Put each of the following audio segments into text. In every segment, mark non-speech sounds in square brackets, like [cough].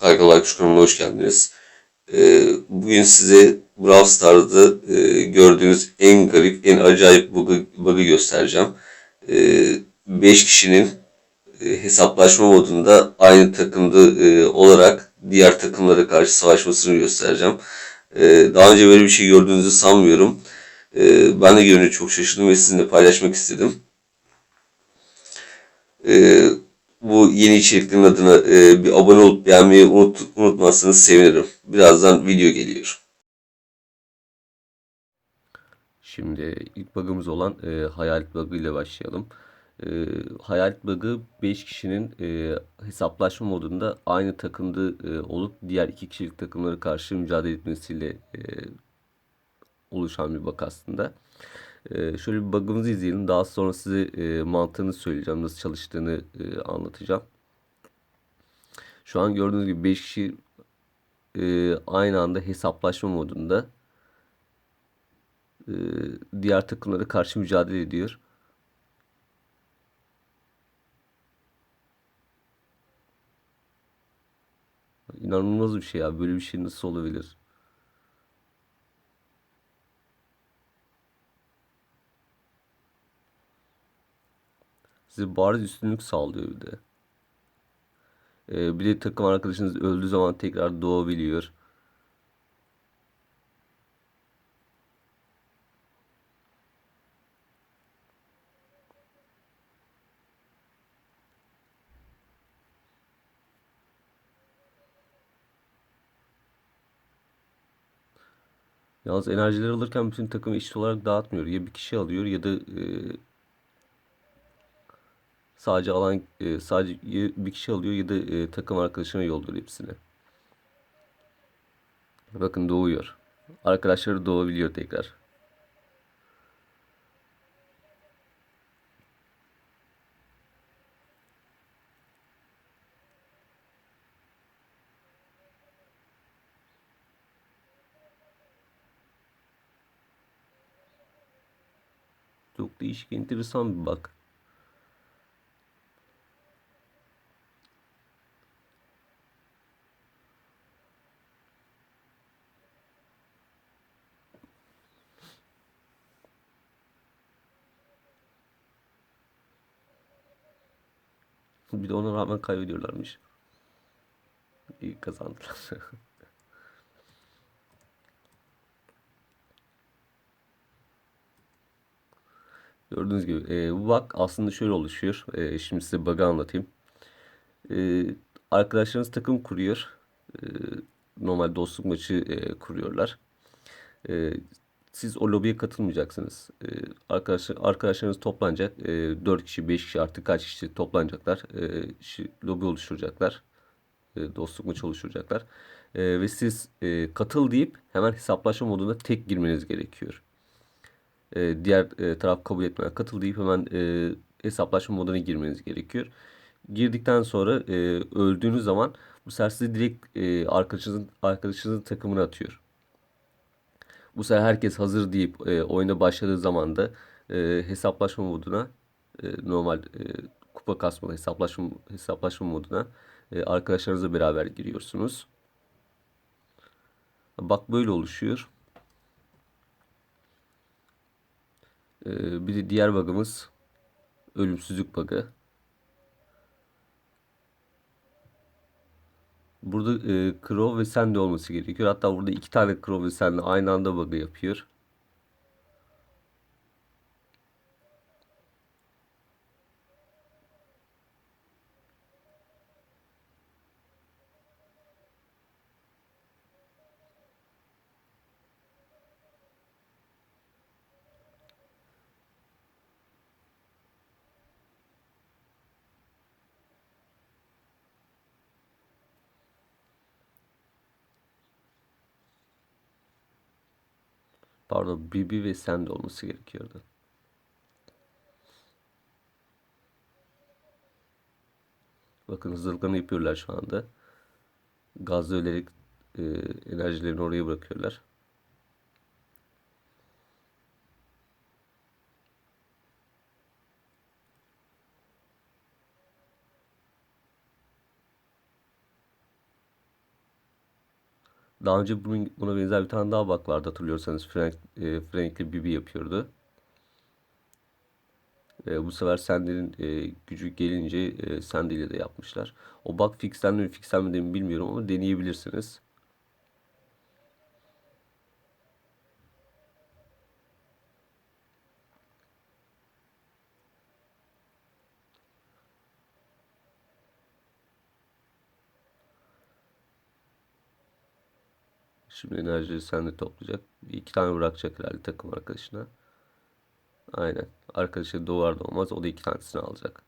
Kargalar Kuş kanalına hoş geldiniz. Ee, bugün size Brawl Stars'da e, gördüğünüz en garip, en acayip bug'ı, bug'ı göstereceğim. 5 kişinin e, hesaplaşma modunda aynı takımda e, olarak diğer takımlara karşı savaşmasını göstereceğim. E, daha önce böyle bir şey gördüğünüzü sanmıyorum. Ben de görünce çok şaşırdım ve sizinle paylaşmak istedim. E, bu yeni içeriklerin adına e, bir abone olup beğenmeyi unut, unutmazsanız sevinirim. Birazdan video geliyor. Şimdi ilk bug'ımız olan e, hayalet bug'ı ile başlayalım. E, hayalet bug'ı 5 kişinin e, hesaplaşma modunda aynı takımda e, olup diğer iki kişilik takımlara karşı mücadele etmesiyle e, oluşan bir bug aslında. E, şöyle bir bug'ımızı izleyelim. Daha sonra size e, mantığını söyleyeceğim. Nasıl çalıştığını e, anlatacağım. Şu an gördüğünüz gibi 5 kişi e, aynı anda hesaplaşma modunda diğer takımlara karşı mücadele ediyor. İnanılmaz bir şey ya. Böyle bir şey nasıl olabilir? Size bariz üstünlük sağlıyor bir de. Ee, bir de takım arkadaşınız öldüğü zaman tekrar doğabiliyor. Yalnız enerjileri alırken bütün takımı eşit olarak dağıtmıyor. Ya bir kişi alıyor ya da e, sadece alan e, sadece bir kişi alıyor ya da e, takım arkadaşına yolluyor hepsini. Bakın doğuyor. Arkadaşları doğabiliyor tekrar. Çok değişik, enteresan bir bak. [laughs] Bir de ona rağmen kaybediyorlarmış. İyi kazandılar. [laughs] Gördüğünüz gibi e, bu bug aslında şöyle oluşuyor. E, şimdi size bug'ı anlatayım. E, arkadaşlarınız takım kuruyor. E, normal dostluk maçı e, kuruyorlar. E, siz o lobiye katılmayacaksınız. E, arkadaşlar, arkadaşlarınız toplanacak. E, 4 kişi, 5 kişi artık kaç kişi toplanacaklar. E, lobi oluşturacaklar. E, dostluk maçı oluşturacaklar. E, ve siz e, katıl deyip hemen hesaplaşma moduna tek girmeniz gerekiyor e, diğer e, taraf kabul etmeden katıl deyip hemen e, hesaplaşma moduna girmeniz gerekiyor. Girdikten sonra e, öldüğünüz zaman bu sefer sizi direkt e, arkadaşınızın arkadaşınızın takımına atıyor. Bu sefer herkes hazır deyip e, oyuna başladığı zaman da e, hesaplaşma moduna e, normal e, kupa kasmalı hesaplaşma hesaplaşma moduna e, arkadaşlarınızla beraber giriyorsunuz. Bak böyle oluşuyor. Ee, bir de diğer bug'ımız ölümsüzlük bug'ı. Burada e, Crow ve Sandy olması gerekiyor. Hatta burada iki tane Crow ve Sandy aynı anda bug'ı yapıyor. Pardon Bibi ve Sandy olması gerekiyordu. Bakın hazırlıklarını yapıyorlar şu anda. Gazlı ölerek e, enerjilerini oraya bırakıyorlar. Daha önce bunun, buna benzer bir tane daha bug vardı hatırlıyorsanız. Frank, e, Frank'le Bibi yapıyordu. E, bu sefer Sandy'nin e, gücü gelince e, Sandy ile de yapmışlar. O bug fixlendi mi fixlenmedi mi bilmiyorum ama deneyebilirsiniz. Şimdi enerjiyi Sandy toplayacak. İki tane bırakacak herhalde takım arkadaşına. Aynen. Arkadaşı doğar doğmaz o da iki tanesini alacak.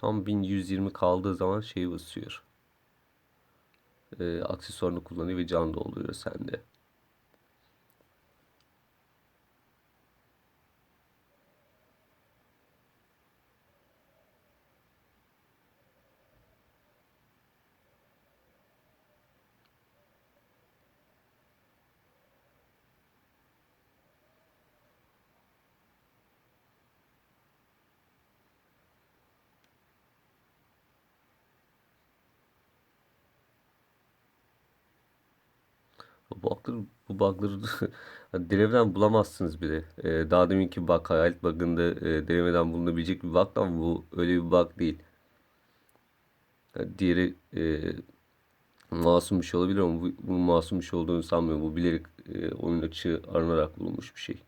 Tam 1120 kaldığı zaman şeyi basıyor. Ee, aksesuarını kullanıyor ve can dolduruyor sende. Bu bug'ları, bu bug'ları [laughs] denemeden bulamazsınız bile. Ee, daha deminki bug, hayalet bug'ında e, denemeden bulunabilecek bir bug ama bu öyle bir bug değil. Yani diğeri e, masum bir şey olabilir ama bu, bunun masum bir şey olduğunu sanmıyorum. Bu bilerek e, oyun açığı aranarak bulunmuş bir şey.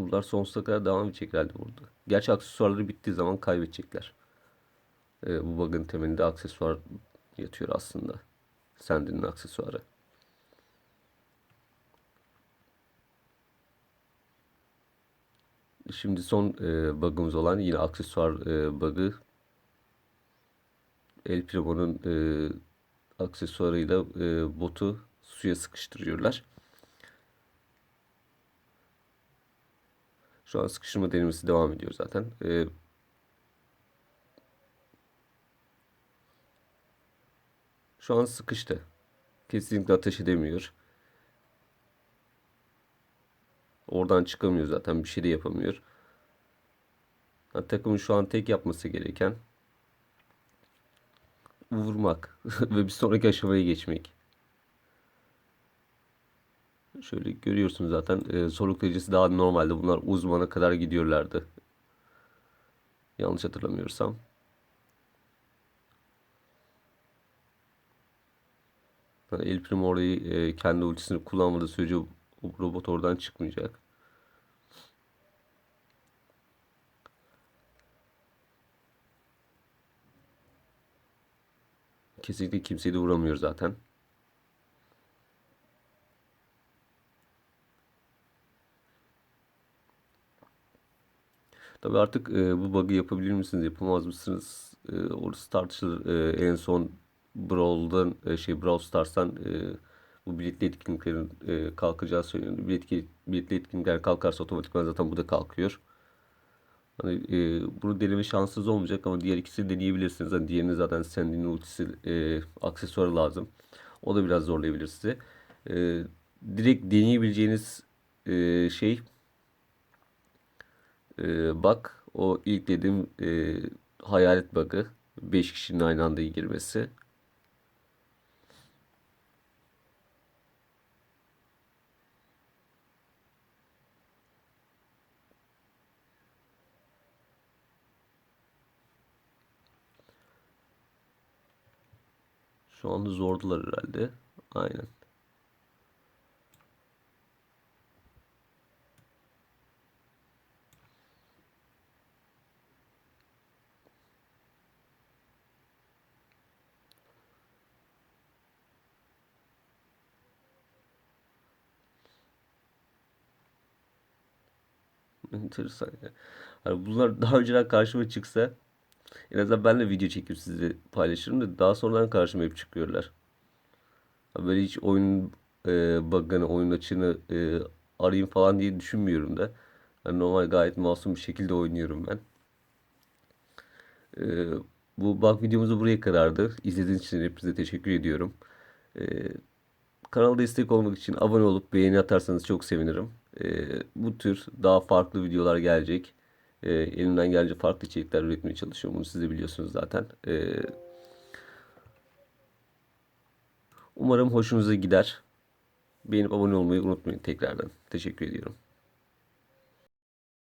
Bunlar sonsuza kadar devam edeceklerdi burada. Gerçi aksesuarları bittiği zaman kaybedecekler. Ee, bu bug'ın temelinde aksesuar yatıyor aslında. Sandy'nin aksesuarı. Şimdi son e, bug'ımız olan yine aksesuar e, bug'ı. El Primo'nun e, aksesuarıyla e, botu suya sıkıştırıyorlar. Şu an sıkıştırma denemesi devam ediyor zaten. Ee, şu an sıkıştı. Kesinlikle ateş edemiyor. Oradan çıkamıyor zaten. Bir şey de yapamıyor. Ha, takımın şu an tek yapması gereken vurmak [laughs] ve bir sonraki aşamaya geçmek. Şöyle görüyorsunuz zaten e, derecesi daha normalde. Bunlar uzmana kadar gidiyorlardı. Yanlış hatırlamıyorsam. El Primo orayı e, kendi ultisini kullanmadığı sürece robot oradan çıkmayacak. Kesinlikle kimseyi de vuramıyor zaten. Tabii artık e, bu bug'ı yapabilir misiniz, yapamaz mısınız? E, orası tartışılır. E, en son Brawl'dan, e, şey Brawl Stars'tan e, bu biletli etkinliklerin e, kalkacağı söyleniyor. Biletli, biletli etkinlikler kalkarsa otomatikman zaten bu da kalkıyor. Hani e, bunu deneme şansınız olmayacak ama diğer ikisini deneyebilirsiniz. Hani diğerinin zaten Sandy'nin ultisi e, aksesuarı lazım. O da biraz zorlayabilir sizi. E, direkt deneyebileceğiniz e, şey ee, bak o ilk dediğim e, hayalet bug'ı 5 kişinin aynı anda girmesi. Şu anda zordular herhalde. Aynen. Enteresan ya. Hani bunlar daha önceden karşıma çıksa en azından ben de video çekip size paylaşırım da daha sonradan karşıma hep çıkıyorlar. Ha, Böyle hiç oyun e, bug'ını, oyun açığını e, arayayım falan diye düşünmüyorum da. Hani normal gayet masum bir şekilde oynuyorum ben. E, bu bug videomuz buraya kadardı. İzlediğiniz için hepinize teşekkür ediyorum. E, kanala destek olmak için abone olup beğeni atarsanız çok sevinirim. E, bu tür daha farklı videolar gelecek. E, elimden gelince farklı içerikler üretmeye çalışıyorum. Bunu siz de biliyorsunuz zaten. E, umarım hoşunuza gider. Beğenip abone olmayı unutmayın tekrardan. Teşekkür ediyorum.